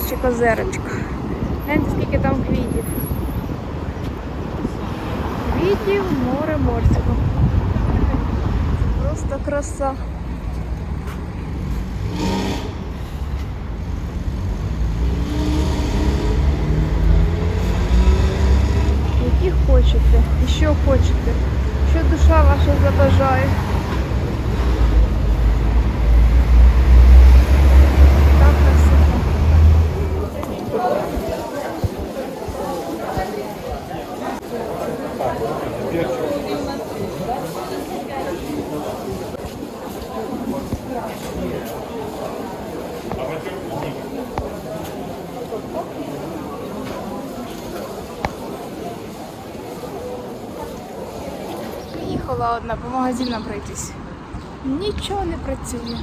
базарчик озерочка. Гляньте, скільки там квітів. Квітів море морського. Просто краса. Які хочете, і що хочете, що душа ваша забажає. Так красиво. Приїхала по пройтись. Нічого не працює.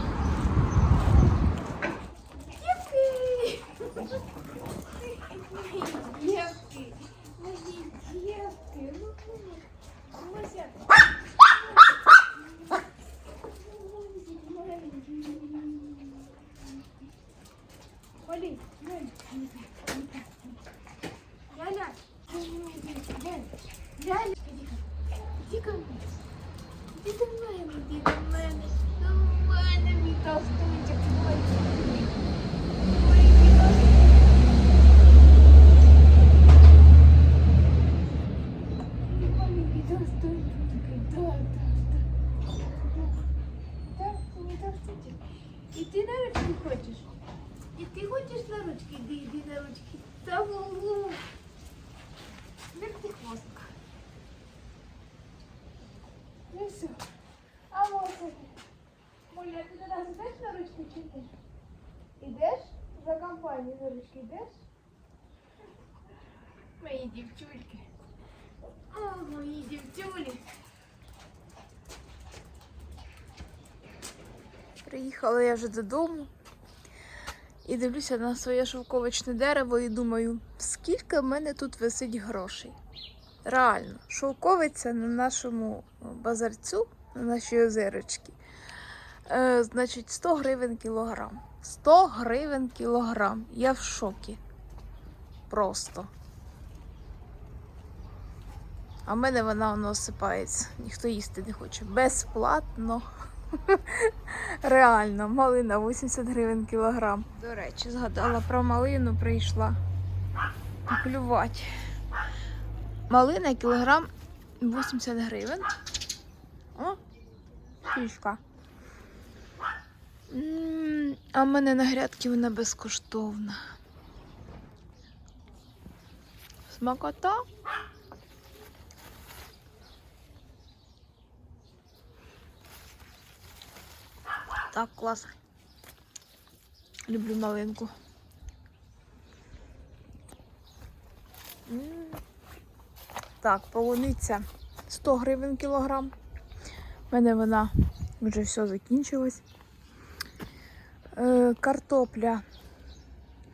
Єпі! Єпі! Мої єпі! Мася! Олі, глянь. Ляля, глянь, глянь. Іди ко мне. Іди до мене, іди до мене. До мене, мій толстунчик. Ой. Ой, мій толстунчик. Маленький толстунчик. Да, да, да. Да, мій толстунчик. І ти на ручки хочеш? І ти хочеш на ручки? Іди, іди на ручки. Та вову. Як ти хвостик? Ну все. А вот это. Моля, ти до нас йдеш на ручку чи ні? Ідеш? За ручки йдеш? Мої дівчульки. О, мої дівчулі. Приїхала я вже додому і дивлюся на своє шовковичне дерево і думаю, скільки в мене тут висить грошей. Реально, шовковиця на нашому базарцю, на нашій озерочці, е, значить 100 гривень кілограм. 100 гривень кілограм. Я в шокі. Просто. А в мене вона воно осипається. Ніхто їсти не хоче. Безплатно. Реально, малина 80 гривень кілограм. До речі, згадала про малину, прийшла клювати. Малина кілограм 80 гривень. О, фішка. А в мене на грядки вона безкоштовна. Смакота. Так, клас. Люблю малинку. Так, полуниця 100 гривень кілограм. У мене вона вже все закінчилась. Е, картопля.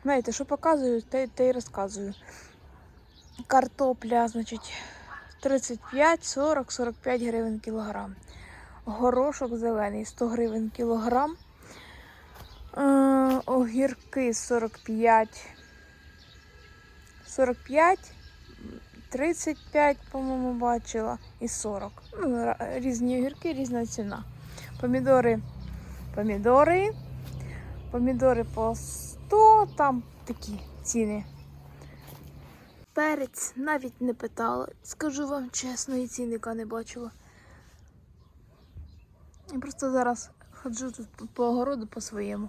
Знаєте, що показую, те, те й розказую. Картопля, значить, 35, 40, 45 гривень кілограм. Горошок зелений 100 гривень кілограм. Е, огірки 45. 45, 35, по-моєму, бачила, і 40. Ну, різні огірки, різна ціна. Помідори, помідори, помідори по 100, там такі ціни. Перець навіть не питала. Скажу вам чесно, і цінника не бачила. Я просто зараз ходжу тут по- огороду по своєму.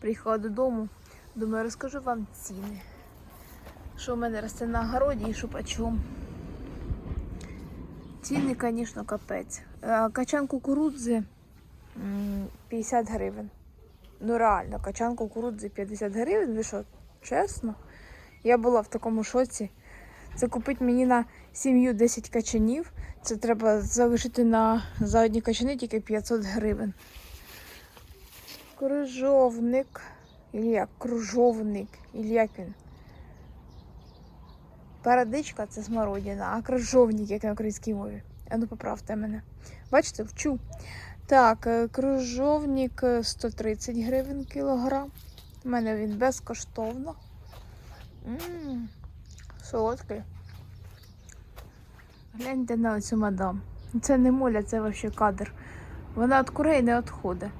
Приїхала додому. Думаю, розкажу вам ціни. Що в мене росте на огороді і що почем. Ціни, звісно, капець. Е, Качан кукурудзи 50 гривень. Ну реально, качан кукурудзи 50 гривень. Ви що, чесно? Я була в такому шоці. Це купить мені на сім'ю 10 качанів. Це треба залишити на за одні качани тільки 500 гривень. Кружовник. Як кружовник. Як він? Парадичка це смородина, а кружовник, як на українській мові. А ну поправте мене. Бачите, вчу. Так, е, кружовник е, 130 гривень кілограм. У мене він безкоштовно. Ммм, солодкий. Гляньте на оцю мадам. Це не моля, це вообще кадр. Вона від курей не відходить.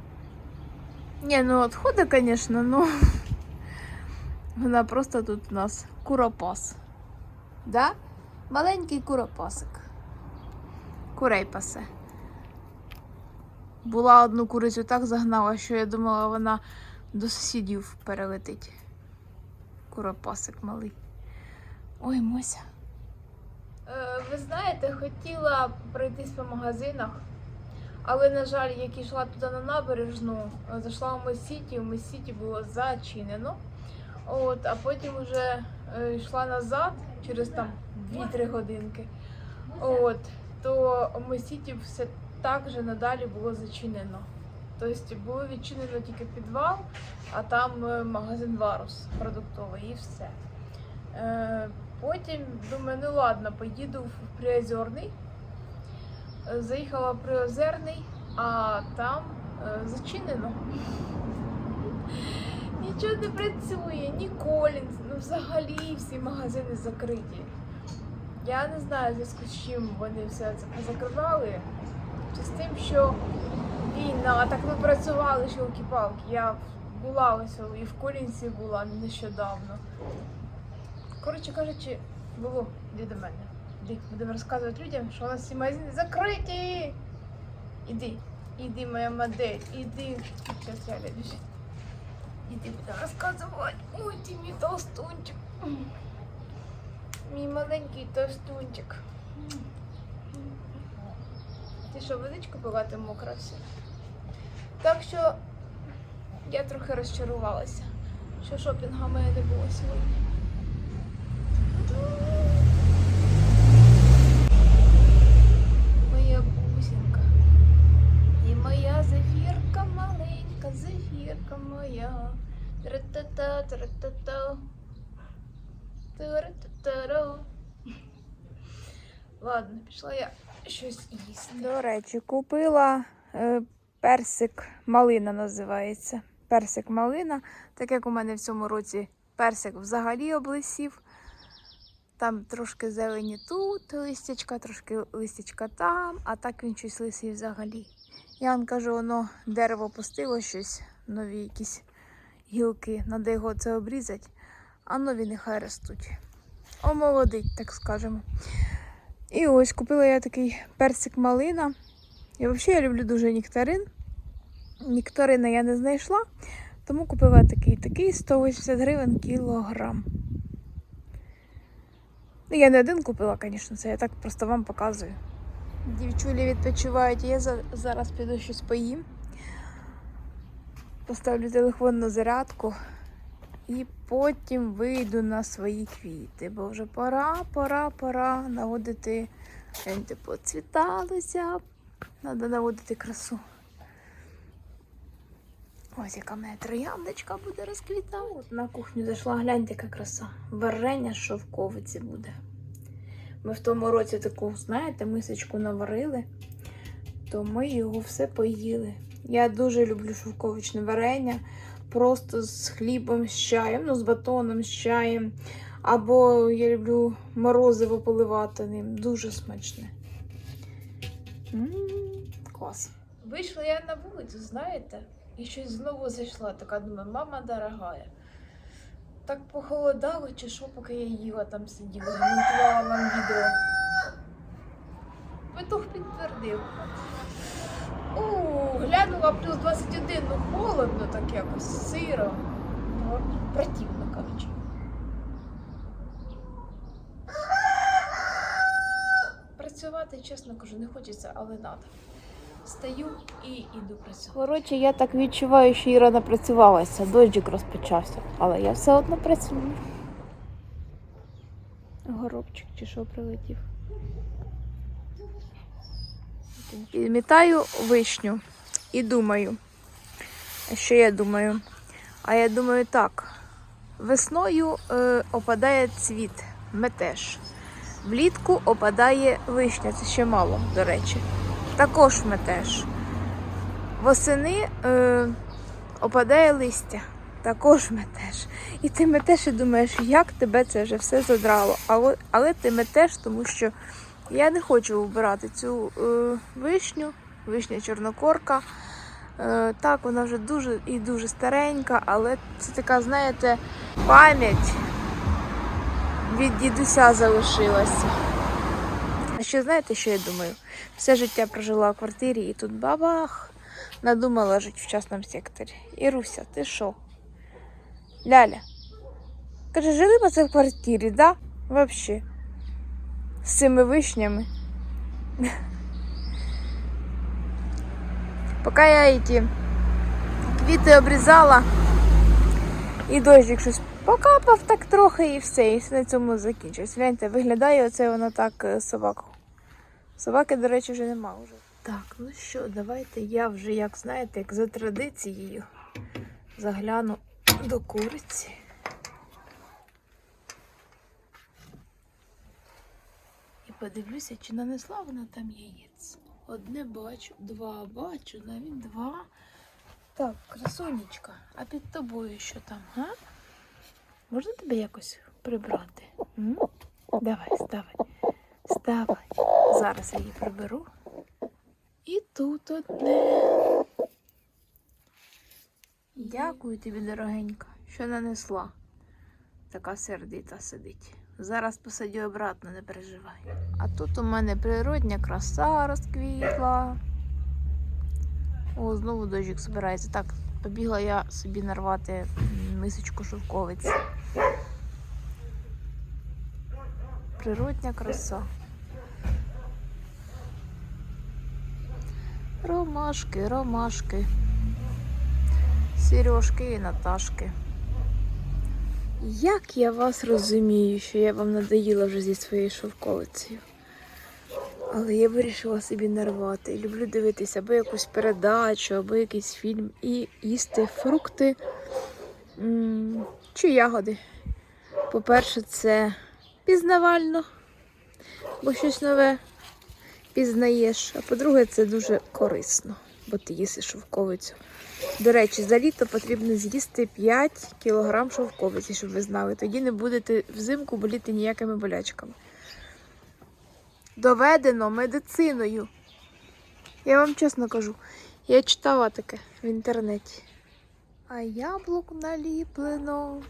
Ні, ну відходить, звісно, ну. Вона просто тут у нас куропас. Да? Маленький куропасик. Курей пасе. Була одну курицю так загнала, що я думала, вона до сусідів перелетить. Куропасик малий. Ой, Мося. Е, ви знаєте, хотіла пройтись по магазинах, але, на жаль, як йшла туди на набережну, зайшла в Мосіті, в Мосіті було зачинено. От, а потім вже е, йшла назад через там 2-3 годинки. От, то в Мосіті все так же надалі було зачинено. Тобто було відчинено тільки підвал, а там е, магазин Варус продуктовий і все. Е, потім думаю, ну ладно, поїду в Приозерний. Е, Заїхала в Приозерний, а там зачинено. Нічого не працює, ні Колінз, ну взагалі всі магазини закриті. Я не знаю, зв'язку з чим вони все це позакривали. Чи з тим, що війна, так ми працювали шілки-палки. Я була ось і в Колінці була нещодавно. Коротше кажучи, було іди до мене. Іди, будемо розказувати людям, що у нас всі магазини закриті. Іди, іди, моя модель, іди. Зараз я гляду. Іди будемо розказувати. Ой, ти мій толстунчик. Мій маленький толстунчик. Що, водичку пила, ти мокра вся? Так що я трохи розчарувалася, що шопінга мене не було сьогодні. Моя бусинка. І моя зефірка маленька, зефірка моя. Тра-та-та, тра-та-та. Ладно, пішла я щось їсти. До речі, купила е, персик малина називається. Персик малина. Так як у мене в цьому році персик взагалі облисів. Там трошки зелені тут, листячка, трошки листячка там, а так він щось лисий взагалі. Я вам кажу, воно дерево пустило щось, нові якісь гілки, треба його це обрізати, а нові нехай ростуть. Омолодить, так скажемо. І ось купила я такий персик малина. І взагалі я люблю дуже нектарин. Нектарина я не знайшла, тому купила такий такий 180 гривень кілограм. Ну, я не один купила, звісно, це я так просто вам показую. Дівчулі відпочивають, я зараз піду щось поїм. Поставлю телефон на зарядку і потім вийду на свої квіти, бо вже пора, пора, пора наводити. Гляньте, поцвіталося. Треба наводити красу. Ось яка мене трояндочка буде розквітати. От на кухню зайшла, гляньте, яка краса. Варення з шовковиці буде. Ми в тому році таку, знаєте, мисочку наварили, то ми його все поїли. Я дуже люблю шовковичне варення, просто з хлібом, з чаєм, ну з батоном, з чаєм. Або я люблю морозиво поливати ним. Дуже смачне. клас. Вийшла я на вулицю, знаєте, і щось знову зайшла. Така думаю, мама дорогая. Так похолодало, чи що, поки я їла там сиділа, монтувала вам відео. Петух підтвердив. У, глянула плюс 21, ну холодно так якось, сиро. Ну, противно, коротше. Працювати, чесно кажу, не хочеться, але треба. Стаю і йду працювати. Коротше, я так відчуваю, що Іра напрацювалася. Дощик розпочався, але я все одно працюю. Горобчик чи що прилетів. Підмітаю вишню і думаю. Що я думаю? А я думаю так. Весною е, опадає цвіт, метеш. Влітку опадає вишня, це ще мало, до речі. Також метеш. Восени е, опадає листя. також метеш. І ти метеш і думаєш, як тебе це вже все задрало. Але, але ти метеш, тому що я не хочу вибирати цю е, вишню, вишня чорнокорка. Е, так, вона вже дуже і дуже старенька, але це така, знаєте, пам'ять від дідуся залишилася. А ще знаєте, що я думаю? Все життя прожила в квартирі і тут бабах надумала жити в частному секторі. Іруся, ти що? Ляля. Каже, жили б це в квартирі, да? Вообще. З цими вишнями. Поки я ті квіти обрізала, і дощик щось покапав так трохи і все, і на цьому закінчилось. Гляньте, виглядає оце воно так е, собаку. Собаки, до речі, вже нема вже. Так, ну що, давайте я вже, як знаєте, як за традицією загляну до куриці. Подивлюся, чи нанесла вона там яєць. Одне бачу, два бачу, навіть два. Так, красунечка, а під тобою що там, га? Можна тебе якось прибрати? М? Давай, ставай. Ставай. Зараз я її приберу. І тут одне. Дякую тобі, дорогенька, що нанесла. Така сердита сидить. Зараз посадю обратно, не переживай. А тут у мене природня краса розквітла. О, знову дощик збирається. Так, побігла я собі нарвати мисочку шовковиці. Природня краса. Ромашки, ромашки. Сережки і Наташки. Як я вас розумію, що я вам надоїла вже зі своєю шовковицею. Але я вирішила собі нарвати. Люблю дивитися або якусь передачу, або якийсь фільм і їсти фрукти чи ягоди. По-перше, це пізнавально, бо щось нове пізнаєш. А по-друге, це дуже корисно, бо ти їсиш шовковицю. До речі, за літо потрібно з'їсти 5 кг шовковиці, щоб ви знали. Тоді не будете взимку боліти ніякими болячками. Доведено медициною. Я вам чесно кажу, я читала таке в інтернеті. А яблук наліплено.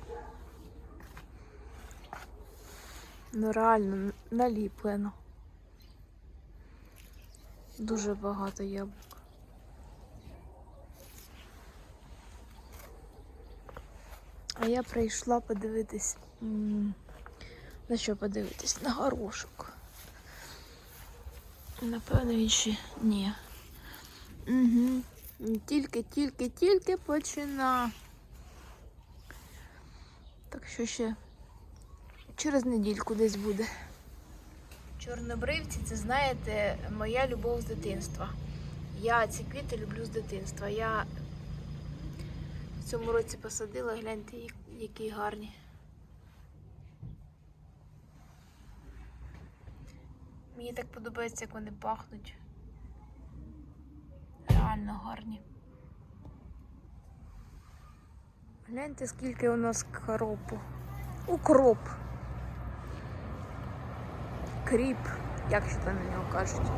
Ну, реально, наліплено. Дуже багато яблук. А я прийшла подивитись. На що подивитись? На горошок. Напевно, він ще ні. Угу. Тільки, тільки, тільки почина. Так що ще через недільку десь буде. Чорнобривці, це знаєте, моя любов з дитинства. Я ці квіти люблю з дитинства. Я в цьому році посадила, гляньте, які гарні. Мені так подобається, як вони пахнуть. Реально гарні. Гляньте, скільки у нас кропу. Укроп. Кріп, як ще там на нього кажуть.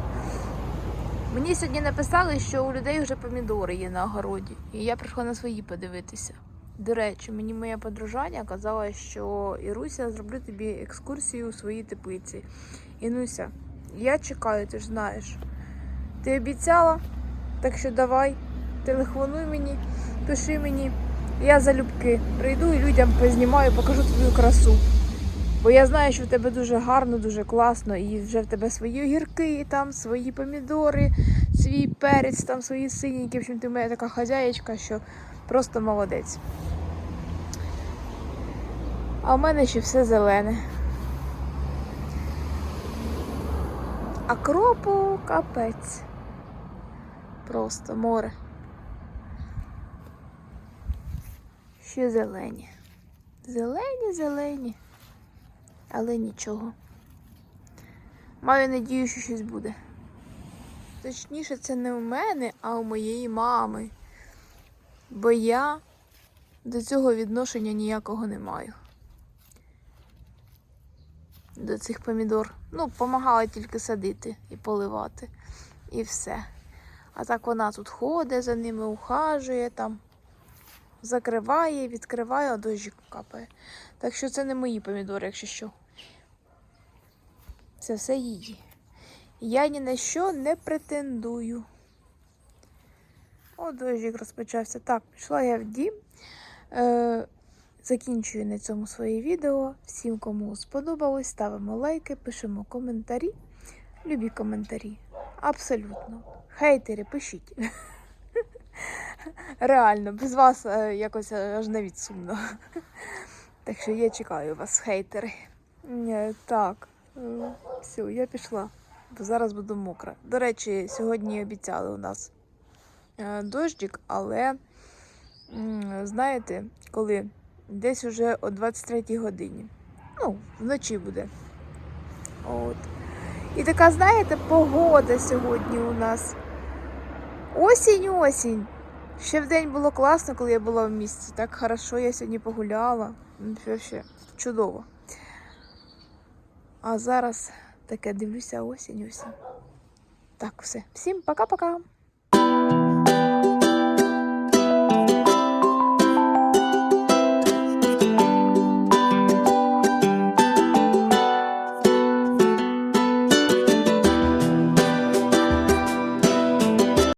Мені сьогодні написали, що у людей вже помідори є на огороді, і я прийшла на свої подивитися. До речі, мені моя подружання казала, що Іруся, зроблю тобі екскурсію у своїй теплиці. Інуся, я чекаю, ти ж знаєш. Ти обіцяла, так що давай, телефонуй мені, пиши мені. Я залюбки прийду і людям познімаю, покажу твою красу. Бо я знаю, що в тебе дуже гарно, дуже класно, і вже в тебе свої огірки, там свої помідори, свій перець, там свої синіки. В общем, ти моя така хазяєчка, що просто молодець. А в мене ще все зелене. А кропу капець. Просто море. Ще зелені. Зелені, зелені. Але нічого. Маю надію, що щось буде. Точніше, це не у мене, а у моєї мами. Бо я До цього відношення ніякого не маю. До цих помідор. Ну, допомагала тільки садити і поливати. І все. А так вона тут ходить за ними, ухажує там, закриває, відкриває, а дощик капає. Так що це не мої помідори, якщо що. Це все її. Я ні на що не претендую. О, дощик розпочався. Так, пішла я в дім. Е, закінчую на цьому своє відео. Всім, кому сподобалось, ставимо лайки, пишемо коментарі. Любі коментарі. Абсолютно. Хейтери, пишіть. Реально, без вас е, якось е, аж навіть сумно. Так що я чекаю вас, хейтери. Е, Так, все, я пішла, бо зараз буду мокра. До речі, сьогодні обіцяли у нас е, дощик, але знаєте, коли десь уже о 23 годині. Ну, вночі буде. От. І така, знаєте, погода сьогодні у нас. Осінь, осінь. Ще в день було класно, коли я була в місті. Так хорошо, я сьогодні погуляла. Вообще чудово. А зараз таке дивлюся осінь, осінь. Так, все. Всім пока-пока.